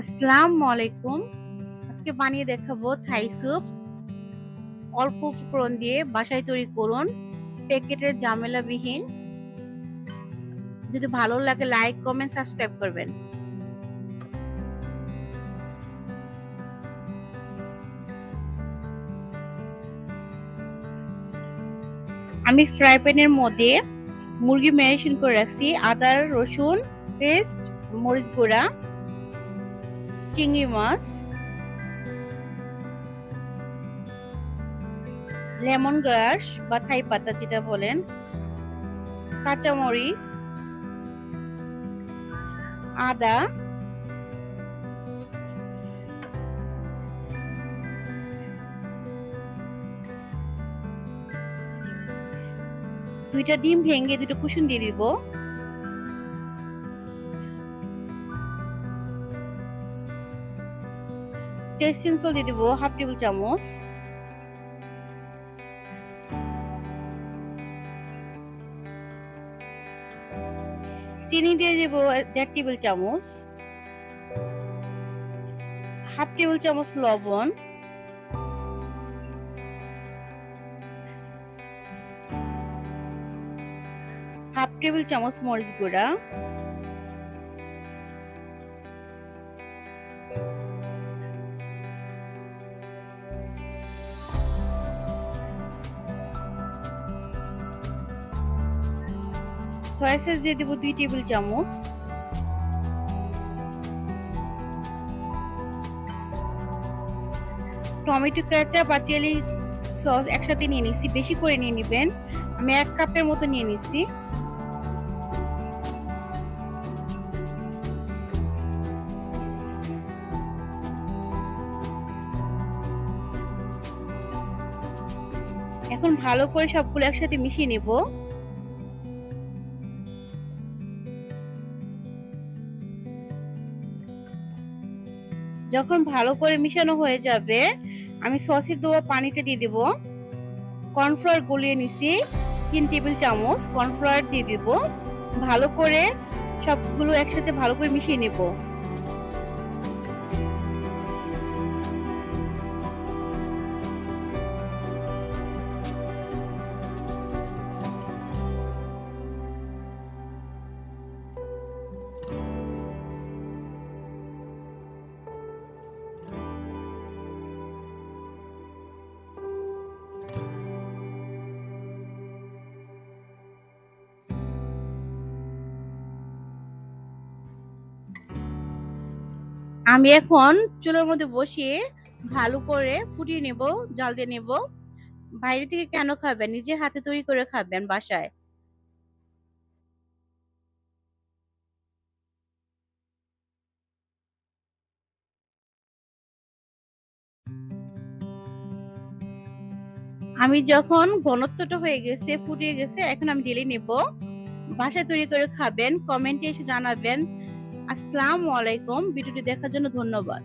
আসসালামু আলাইকুম আজকে বানিয়ে দেখাবো থাই স্যুপ। অল্প দিয়ে বাসায় তৈরি করুন। প্যাকেটের ঝামেলাবিহীন। যদি ভালো লাগে, লাইক, কমেন্ট, সাবস্ক্রাইব করবেন। আমি ফ্রাই প্যানের মধ্যে মুরগি ম্যারিনেশন করে রাখছি। আদা, রসুন, পেস্ট মরিচ গুঁড়া, চিংড়ি মাছ, লেমন গ্রাস বা থাই পাতা যেটা বলেন কাঁচামরিচ আদা, দুইটা ডিম ভেঙে দুটো কুসুম দিয়ে দিব। টেস্টিং সল দিয়ে দিব হাফ টেবিল চামচ চিনি দিয়ে দেব দেড় টেবিল চামচ হাফ টেবিল চামচ লবণ হাফ টেবিল চামচ মরিচ গুঁড়া সয়া সস দিয়ে দেবো দুই টেবিল চামচ। টমেটো, কেচাপ আর চিলি সস একসাথে নিয়ে নিচ্ছি বেশি করে নিয়ে নেবেন। আমি এক কাপের মতো নিয়ে নিচ্ছি এখন ভালো করে সবগুলো একসাথে মিশিয়ে নেব। যখন ভালো করে মিশানো হয়ে যাবে, আমি সসের দেওয়া পানিটা দিয়ে দেব। কর্নফ্লাওয়ার গুলিয়ে নিছি, তিন টেবিল চামচ কর্নফ্লাওয়ার দিয়ে দিব। ভালো করে সবগুলো একসাথে ভালো করে মিশিয়ে নেব। আমি এখন চুলার মধ্যে বসিয়ে ভালো করে ফুটিয়ে নেব, জাল দিয়ে নেব। বাইরে থেকে কেন খাবেন? নিজে হাতে তৈরি করে খাবেন বাসায়। আমি যখন ঘনত্বটা হয়ে গেছে, ফুটিয়ে গেছে, এখন আমি ঢেলে নেব। বাসায় তৈরি করে খাবেন, কমেন্টে এসে জানাবেন। আসসালামু আলাইকুম। ভিডিওটি দেখার জন্য ধন্যবাদ।